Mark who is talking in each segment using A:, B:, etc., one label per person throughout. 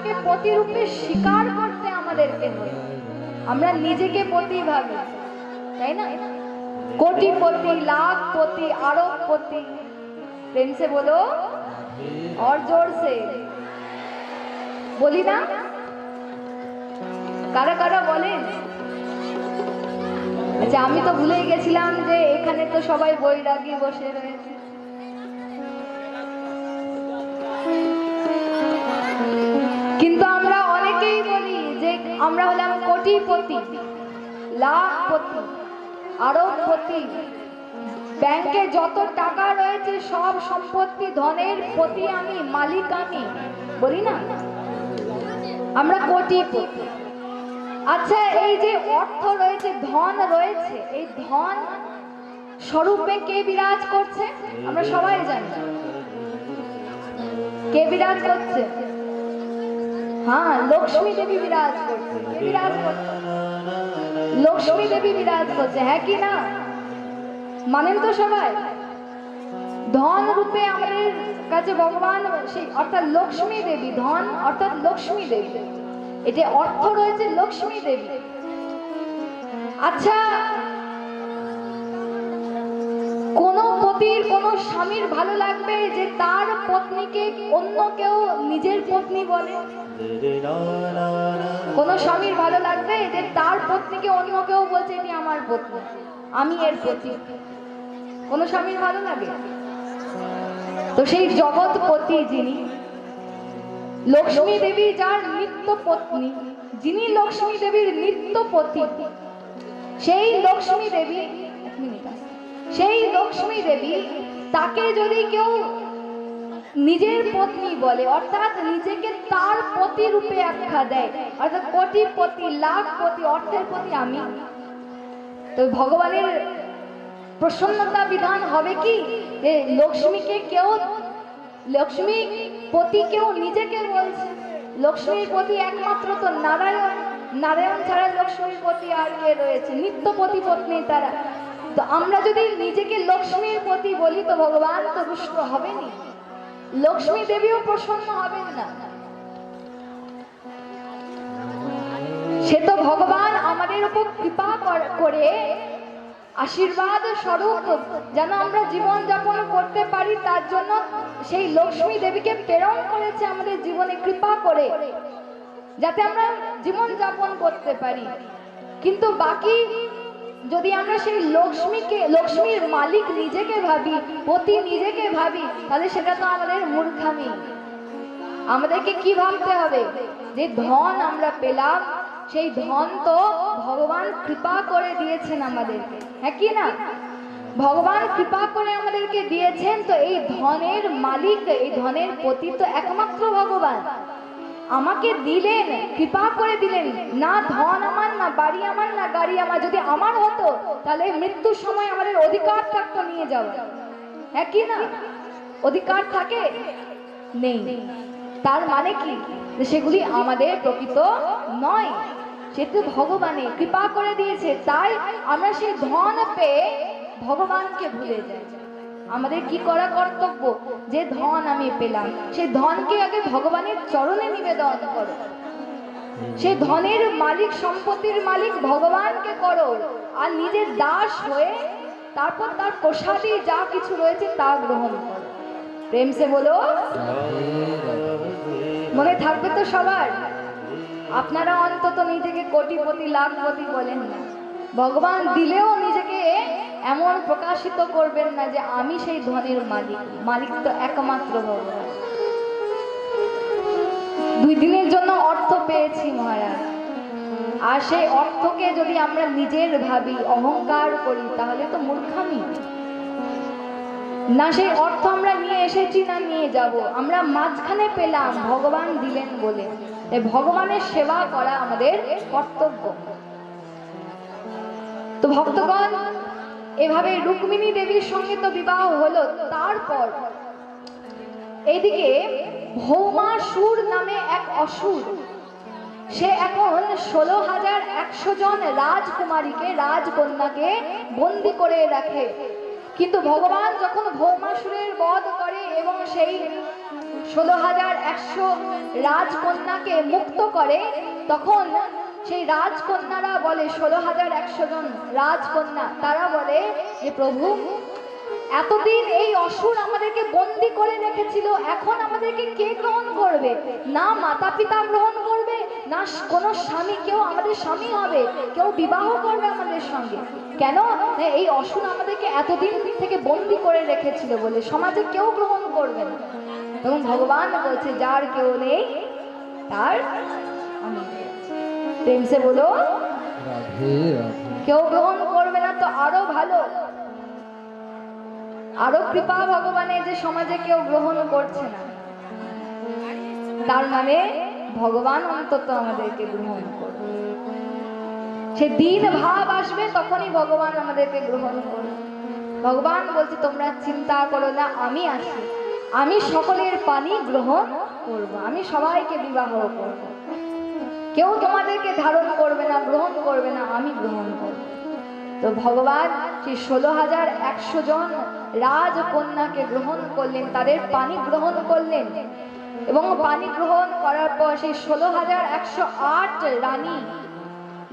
A: তাকে প্রতিরূপে স্বীকার করতে আমাদেরকে হয় আমরা নিজেকে পতি ভাবি তাই না কোটিপতি লাখপতি আরবপতি প্রেম সে বলো और जोर से বলি না কারা কারা বলেন আচ্ছা আমি তো ভুলেই গেছিলাম যে এখানে তো সবাই বৈরাগী বসে রয়েছে আমরা হলাম কোটিপতি, লাখপতি, আরবপতি। ব্যাংকে যত টাকা রয়েছে, সব সম্পত্তি, ধনের প্রতি আমি মালিক আমি, বলি না? আমরা কোটিপতি। আচ্ছা এই যে অর্থ রয়েছে, ধন রয়েছে, এই ধন স্বরূপে কে বিরাজ করছে? আমরা সবাই জানি। কে বিরাজ করছে? হ্যাঁ লক্ষ্মী দেবী বিরাজ করছে। বিরাজ করছে? লক্ষ্মী দেবী বিরাজ করছে হ্যাঁ কি না? মানেন তো সবাই। ধন রূপে আমাদের কাছে ভগবান সেই, অর্থাৎ লক্ষ্মী দেবী, ধন অর্থাৎ লক্ষ্মী দেবী। এটা অর্থ রয়েছে লক্ষ্মী দেবী। আচ্ছা কোন পতির, কোন স্বামীর ভালো লাগবে যে তার পত্নীকে অন্য কেউ নিজের পত্নী বলে? কোন স্বামীর ভালো লাগবে? যে তার পত্নীকে অন্য কেউ বলছে, এটি আমার পত্নী। আমি এর পতি। কোন স্বামীর ভালো লাগে? তো সেই জগৎপতি যিনি, লক্ষ্মী দেবী যার নিত্য পত্নী, যিনি লক্ষ্মী দেবীর নিত্য পতি, সেই লক্ষ্মী দেবী সেই লক্ষ্মী দেবী, তাকে যদি কেউ নিজের পত্নী বলে, অর্থাৎ নিজেকে তার পতি রূপে আখ্যা দেয়। অর্থাৎ কোটিপতি, লাখপতি, অর্থের প্রতি আমি। তো ভগবানের প্রসন্নতা বিধান হবে কি? যে লক্ষ্মীকে কেউ, লক্ষ্মী পতি কেউ নিজেকে বলছে। লক্ষ্মীর প্রতি একমাত্র তো নারায়ণ। নারায়ণ ছাড়া লক্ষ্মীর প্রতি আর কে রয়েছে? নিত্য পতি পত্নী তারা। তো আমরা যদি নিজেকে লক্ষ্মীর প্রতি বলি তো ভগবান তো রুষ্ট হবেনি লক্ষ্মী দেবীও প্রসন্ন হবেন না। সে তো ভগবান আমাদের উপর কৃপা কর- আশীর্বাদ স্বরূপ, যেন আমরা জীবন যাপন করতে পারি, তার জন্য সেই লক্ষ্মী দেবীকে প্রেরণ করেছে আমাদের জীবনে কৃপা করে, যাতে আমরা জীবন যাপন করতে পারি। কিন্তু বাকি যদি আমরা সেই লক্ষ্মীকে, লক্ষ্মীর মালিক নিজেকে ভাবি, পতি নিজেকে ভাবি, তাহলে সেটা তো আমাদের মূর্খামি। আমাদেরকে কি ভাবতে হবে? যে ধন আমরা পেলাম, সেই ধন তো ভগবান কৃপা করে দিয়েছেন আমাদেরকে। হ্যাঁ কি না? ভগবান কৃপা করে আমাদেরকে দিয়েছেন, তো এই ধনের মালিক, এই ধনের পতি তো একমাত্র ভগবান। আমাকে দিলেন, কৃপা করে দিলেন। না ধন আমার, না আমার যদি আমার হতো, তাহলে মৃত্যুর সময় আমাদের অধিকার থাকতো নিয়ে যাওয়া হ্যাঁ কি না? অধিকার থাকে? নেই। তার মানে কি? সেগুলি আমাদের প্রকৃত নয়। সে তো ভগবানে কৃপা করে দিয়েছে, তাই আমরা সেই ধন পেয়ে ভগবানকে ভুলে যাই। আমাদের কি করা কর্তব্য? যে ধন আমি পেলাম সেই ধনকে আগে ভগবানের চরণে নিবেদন করো। সেই ধনের মালিক, সম্পত্তির মালিক ভগবানকে করো। আর নিজের দাস হয়ে তারপর তার প্রসাদী যা কিছু রয়েছে তা গ্রহণ করো। প্রেম সে বলো, মনে থাকবে তো সবার? আপনারা অন্তত নিজেকে কোটিপতি, লাখপতি বলেন না। ভগবান দিলেও নিজেকে এমন প্রকাশিত করবেন না যে আমি সেই ধনের মালিক। মালিক তো একমাত্র ভগবান। দুই দিনের জন্য অর্থ পেয়েছি, মহারাজ। আর সেই অর্থকে যদি আমরা নিজের ভাবি, অহংকার করি, তাহলে তো মূর্খামি। না, সেই অর্থ আমরা নিয়ে এসেছি না নিয়ে যাব। আমরা মাঝখানে পেলাম, ভগবান দিলেন বলে। ভগবানের সেবা করা আমাদের কর্তব্য। তো ভক্তগণ, এভাবে রুক্মিণী দেবীর সঙ্গে তো বিবাহ হলো, তারপর এইদিকে ভৌমাসুর নামে এক অসুর। সে এখন ষোলো হাজার একশো জন রাজকুমারীকে, রাজকন্যাকে বন্দি করে রাখে। কিন্তু ভগবান যখন ভৌমাসুরের বধ করে এবং সেই ষোলো হাজার একশো রাজকন্যাকে মুক্ত করে, তখন সেই রাজকন্যারা বলে, ষোলো হাজার একশো জন রাজকন্যা। তারা বলে যে প্রভু এতদিন এই অসুর আমাদেরকে বন্দি করে রেখেছিল এখন আমাদেরকে কে গ্রহণ করবে? না মাতা পিতা গ্রহণ করবে না কোনো স্বামী কেউ আমাদের স্বামী হবে কেউ বিবাহ করবে আমাদের সঙ্গে। কেন? এই অসুর আমাদেরকে এতদিন থেকে বন্দি করে রেখেছিল বলে সমাজে কেউ গ্রহণ করবে না। তখন ভগবান বলছে যার কেউ নেই তার আমি প্রেমসে বলো কেউ গ্রহণ করবে না তো আরও ভালো। আরও কৃপা ভগবানের যে সমাজে কেউ গ্রহণ করছে না। তার মানে ভগবান অন্তত আমাদেরকে গ্রহণ করবে সে দিন ভাব আসবে তখনই ভগবান আমাদেরকে গ্রহণ করবে ভগবান বলছে, তোমরা চিন্তা করো না, আমি আছি আমি সকলের পানি গ্রহণ করব। আমি সবাইকে বিবাহ করব। কেউ তোমাদেরকে ধারণ করবে না, গ্রহণ করবে না, আমি গ্রহণ করব। তো ভগবান সেই ষোলো হাজার একশো জন রাজকন্যাকে গ্রহণ করলেন তাদের পানি গ্রহণ করলেন? এবং পানি গ্রহণ করার পর সেই ষোলো হাজার একশো আট রানী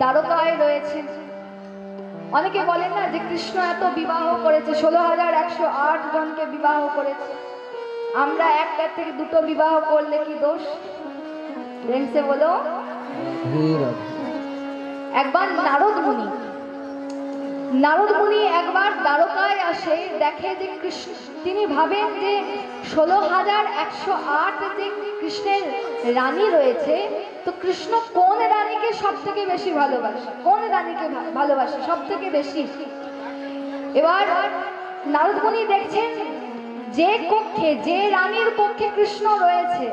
A: দ্বারকায় রয়েছে অনেকে বলেন না যে কৃষ্ণ এত বিবাহ করেছে ষোলো হাজার একশো আট জনকে বিবাহ করেছে। আমরা একটার থেকে দুটো বিবাহ করলে কি দোষ? রেন্সে বলো। একবার নারদ মুনি নারদ মুনি একবার দ্বারকায় আসে, দেখে যে কৃষ্ণ, তিনি ভাবেন যে ষোলো হাজার একশো আট যে কৃষ্ণের রানী রয়েছে, তো কৃষ্ণ কোন রানীকে সব থেকে বেশি ভালোবাসে? কোন রানীকে ভালোবাসে সব থেকে বেশি? এবার নারদ মুনি দেখছেন যে কক্ষে, যে রানীর পক্ষে কৃষ্ণ রয়েছে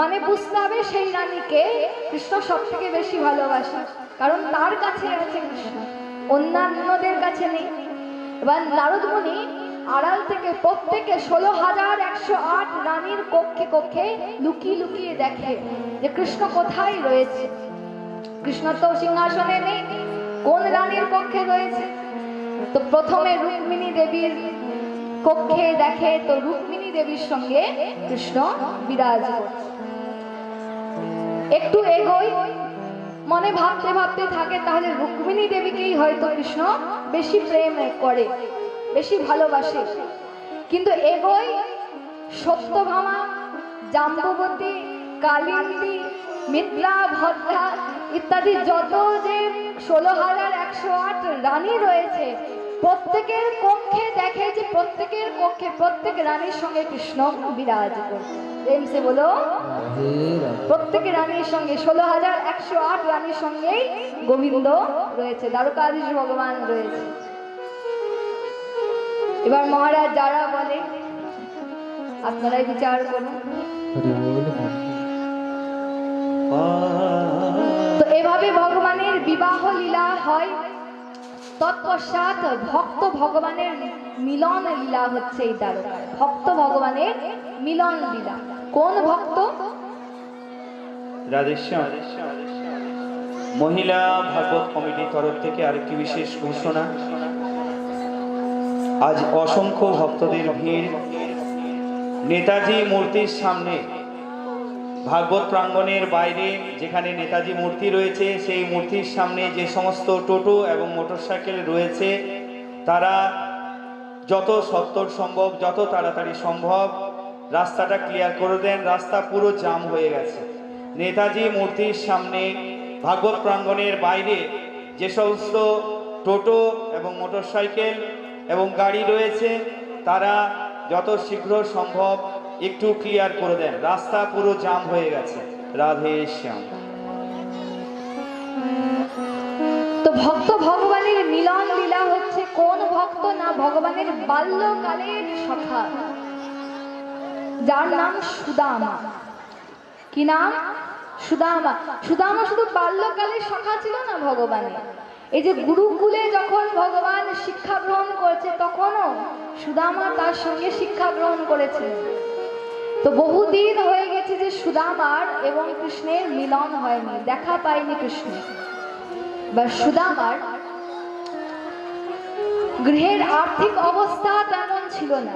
A: মানে বুঝতে হবে সেই রানীকে কৃষ্ণ সব থেকে বেশি ভালোবাসে, কারণ তার কাছে আছে কৃষ্ণ। অন্যান্যদের কাছে নেই। এবার নারদ মুনি আড়াল থেকে প্রত্যেকে ষোলো হাজার একশো আট রানীর কক্ষে কক্ষে লুকিয়ে লুকিয়ে দেখে যে কৃষ্ণ কোথায় রয়েছে। কৃষ্ণ তো সিংহাসনে নেই, কোন রানীর কক্ষে রয়েছে? তো প্রথমে রুক্মিণী দেবীর কক্ষে দেখে তো রুক্মিণী দেবীর সঙ্গে কৃষ্ণ বিরাজ একটু এগোই, মনে ভাবতে ভাবতে থাকে, তাহলে রুক্মিণী দেবীকেই হয়তো কৃষ্ণ বেশি প্রেম করে, বেশি ভালোবাসে। কিন্তু এগোই সত্যভামা, জাম্বুবতী, কালিন্দী মিত্রা ভদ্রা ইত্যাদি যত যে ষোলো হাজার একশো আট রানী রয়েছে প্রত্যেকের কক্ষে দেখে যে প্রত্যেকের কক্ষে প্রত্যেক রানীর সঙ্গে কৃষ্ণ বিরাজ করছে। বলো। প্রত্যেক রানীর সঙ্গে ষোলো হাজার একশো আট রানীর সঙ্গেই গোবিন্দ রয়েছে দ্বারকাধীশ ভগবান রয়েছে। এবার মহারাজ যারা বলে আপনারাই বিচার করুন। তো এভাবে ভগবানের বিবাহ লীলা হয়। তৎপশ্চাৎ ভক্ত ভগবানের মিলন লীলা হচ্ছে এই দ্বারকায় ভক্ত ভগবানের মিলন লীলা। কোন ভক্ত?
B: মহিলা ভাগবত কমিটির তরফ থেকে আরেকটি বিশেষ ঘোষণা। আজ অসংখ্য ভক্তদের ভিড়। নেতাজি মূর্তির সামনে ভাগবত প্রাঙ্গণের বাইরে যেখানে নেতাজি মূর্তি রয়েছে, সেই মূর্তির সামনে যে সমস্ত টোটো এবং মোটরসাইকেল রয়েছে, তারা যত সত্তর সম্ভব, যত তাড়াতাড়ি সম্ভব রাস্তাটা ক্লিয়ার করে দেন। রাস্তা পুরো জাম হয়ে গেছে। নেতাজি মূর্তির সামনে ভাগবত প্রাঙ্গণের বাইরে যে সমস্ত টোটো এবং মোটরসাইকেল এবং গাড়ি রয়েছে, তারা যত শীঘ্র সম্ভব একটু ক্লিয়ার করে দেন। রাস্তা পুরো জাম হয়ে গেছে। রাধে শ্যাম।
A: তো ভক্ত ভগবানের মিলন লীলা হচ্ছে কোন ভক্ত না ভগবানের বাল্যকালের সখা। যার নাম সুদামা। কি নাম? সুদামা। সুদামা শুধু বাল্যকালের সখা ছিল না ভগবানের। এই যে গুরুকুলে যখন ভগবান শিক্ষা গ্রহণ করছে, তখনও সুদামা তার সঙ্গে শিক্ষা গ্রহণ করেছে তো বহুদিন হয়ে গেছে যে সুদামার এবং কৃষ্ণের মিলন হয়নি, দেখা পায়নি কৃষ্ণ। বা সুদামার গৃহের আর্থিক অবস্থা তেমন ছিল না,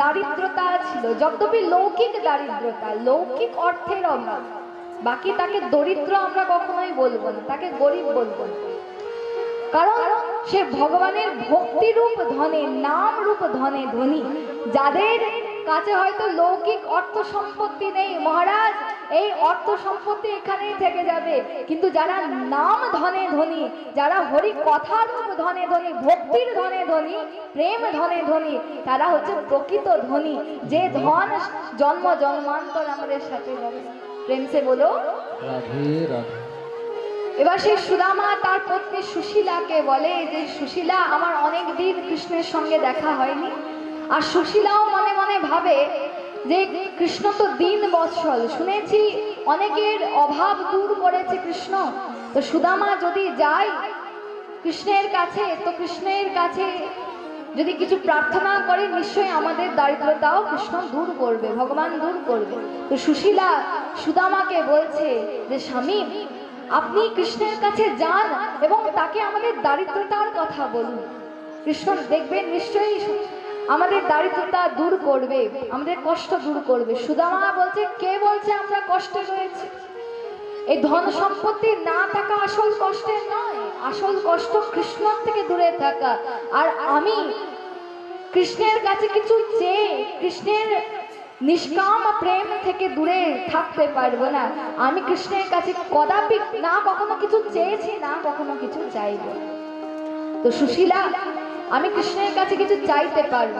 A: দারিদ্রতা ছিল যদ্যপি লৌকিক দারিদ্রতা, লৌকিক অর্থের অভাব, বাকি তাকে দরিদ্র আমরা কখনোই বলব না, তাকে গরিব বলব না। কারণ সে ভগবানের ভক্তিরূপ ধনে নাম রূপ ধনে ধনী, যাদের কাছে হয়তো লৌকিক অর্থ সম্পত্তি নেই। মহারাজ এই অর্থ সম্পত্তি এখানেই থেকে যাবে। কিন্তু যারা নাম ধনে ধনী যারা হরি কথা রূপ ধনে ধনী ভক্তির ধনে ধনী প্রেম ধনে ধনী তারা হচ্ছে প্রকৃত ধনী। যে ধন জন্ম জন্মান্তর আমাদের সাথে যাবে প্রেম সে বলো। এবার সেই সুদামা তার পত্নী সুশীলাকে বলে যে সুশীলা আমার অনেক দিন কৃষ্ণের সঙ্গে দেখা হয়নি। আর সুশীলাও মনে মনে ভাবে যে কৃষ্ণ তো দিন বৎসল। শুনেছি অনেকের অভাব দূর করেছে কৃষ্ণ। তো সুদামা যদি যায় কৃষ্ণের কাছে, তো কৃষ্ণের কাছে যদি কিছু প্রার্থনা করে, নিশ্চয়ই আমাদের দারিদ্রতাও কৃষ্ণ দূর করবে, ভগবান দূর করবে। তো সুশীলা সুদামাকে বলছে যে, স্বামী, আপনি কৃষ্ণের কাছে যান এবং তাকে আমাদের দারিদ্রতার কথা বলুন। কৃষ্ণ দেখবেন নিশ্চয়ই আমাদের দারিদ্রতা দূর করবে, আমাদের কষ্ট দূর করবে। সুদামা বলছে, কে বলছে আমরা কষ্টে রয়েছে? এই ধন সম্পত্তি না থাকা আসল কষ্টের নয়, আসল কষ্ট কৃষ্ণর থেকে দূরে থাকা। আর আমি কৃষ্ণের কাছে কিছু চেয়ে কৃষ্ণের নিষ্কাম প্রেম থেকে দূরে থাকতে পারব না। আমি কৃষ্ণের কাছে কদাপি না কখনো কিছু চেয়েছি, না কখনো কিছু চাইব। তো সুশীলা আমি কৃষ্ণের কাছে কিছু চাইতে পারব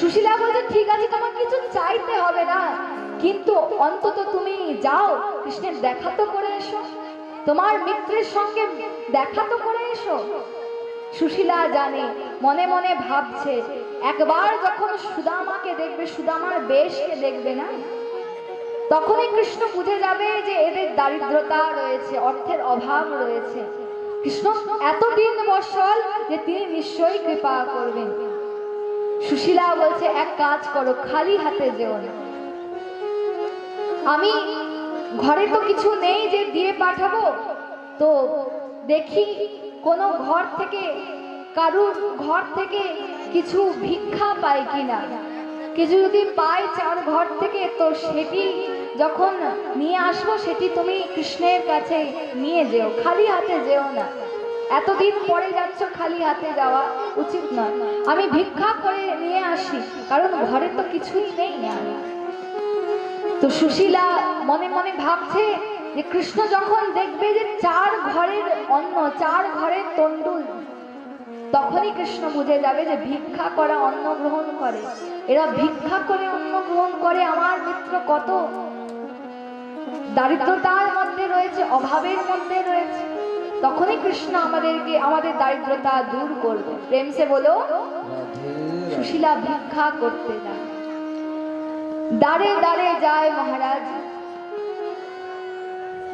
A: সুশীলা বলছে, ঠিক আছে, তোমার কিছু চাইতে হবে না। কিন্তু অন্তত তুমি যাও, কৃষ্ণের দেখা তো করে এসো। তোমার মিত্রের সঙ্গে দেখা তো করে এসো। সুশীলা জানে, মনে মনে ভাবছে, একবার যখন সুদামাকে দেখবে, সুদামার বেশকে দেখবে না? তখনই কৃষ্ণ বুঝে যাবে যে এদের দারিদ্রতা রয়েছে, অর্থের অভাব রয়েছে। কৃষ্ণ, এতদিন বসল যে তিনি নিশ্চয়ই কৃপা করবেন। সুশীলা বলছে, এক কাজ করো, খালি হাতে যেও না। আমি ঘরে তো কিছু নেই যে দিয়ে পাঠাবো। তো দেখি কোনো ঘর থেকে কারুর ঘর থেকে কিছু ভিক্ষা পাই কিনা। কিছু যদি পাই চার ঘর থেকে, তো সেটি যখন নিয়ে আসব সেটি তুমি কৃষ্ণের কাছে নিয়ে যেও, খালি হাতে যেও না। এতদিন পরে যাচ্ছ খালি হাতে যাওয়া উচিত নয়। আমি ভিক্ষা করে নিয়ে আসি, কারণ ঘরে তো কিছুই নেই আমি তো সুশীলা মনে মনে ভাবছে যে কৃষ্ণ যখন দেখবে যে চার ঘরের অন্ন, চার ঘরের তন্ডুল তখনই কৃষ্ণ বুঝে যাবে যে ভিক্ষা করা অন্ন গ্রহণ করে। এরা ভিক্ষা করে অন্ন গ্রহণ করে, আমার মিত্র কত দারিদ্রতার মধ্যে রয়েছে, অভাবের মধ্যে রয়েছে। তখনই কৃষ্ণ আমাদেরকে, আমাদের দারিদ্রতা দূর করবে। প্রেম সে বলো, সুশীলা ভিক্ষা করতে যায়। দাঁড়ে দাঁড়ে যায় মহারাজ।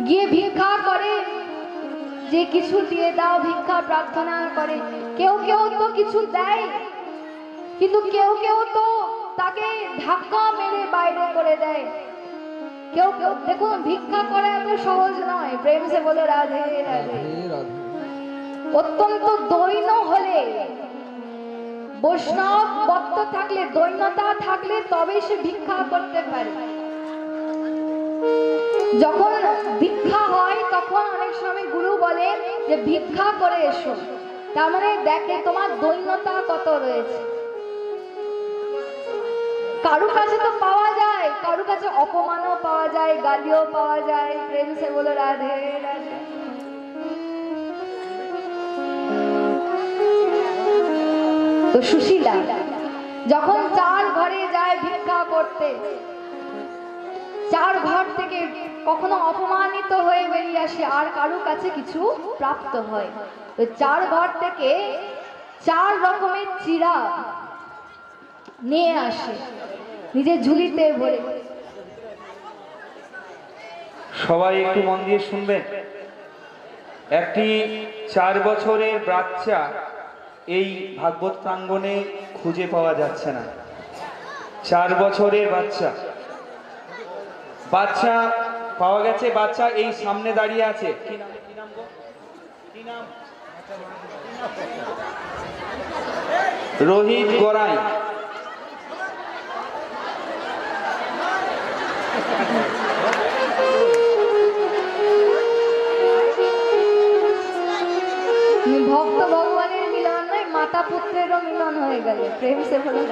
A: গিয়ে ভিক্ষা করে, যে কিছু দিয়ে দাও, ভিক্ষা, প্রার্থনা করে। কেউ কেউ তো কিছু দেয়, কিন্তু কেউ কেউ তো তাকে ধাক্কা মেরে বাইরে করে দেয়। কেউ কেউ দেখুন ভিক্ষা করা এত সহজ নয়। প্রেম সে বলে রাধে রাধে। অত্যন্ত দৈন হলে বৈষ্ণব বক্ত থাকলে দৈন্যতা থাকলে তবেই সে ভিক্ষা করতে পারে। যখন ভিক্ষা হয় তখন অনেক সময় গুরু বলেন যে ভিক্ষা করে এসো। তার মানে দেখে তোমার দৈন্যতা কত রয়েছে। কারু কাছে তো পাওয়া যায়, কারু কাছে অপমানও পাওয়া যায়, গালিও পাওয়া যায়। প্রেম সে বলে, রাধে রাধে। তো সুশীলা, যখন চার ঘরে যায় ভিক্ষা করতে, চার ঘর থেকে কখনো অপমানিত হয়ে বেরিয়ে আসে, আর কারও কাছে কিছু প্রাপ্ত হয়। তো চার ঘর থেকে চার রকমের চিরা নিয়ে আসে। নিজের ঝুলিতে ভরে।
B: সবাই একটু মন দিয়ে শুনবেন। একটি চার বছরের বাচ্চা এই ভাগবত প্রাঙ্গণে খুঁজে পাওয়া যাচ্ছে না। চার বছরের বাচ্চা। বাচ্চা পাওয়া গেছে, বাচ্চা এই সামনে দাঁড়িয়ে আছে? রোহিত গড়াই
A: ভক্ত ভগবানের মিলন নয় মাতা পুত্রেরও মিলন হয়ে গেল। প্রেম সে হলো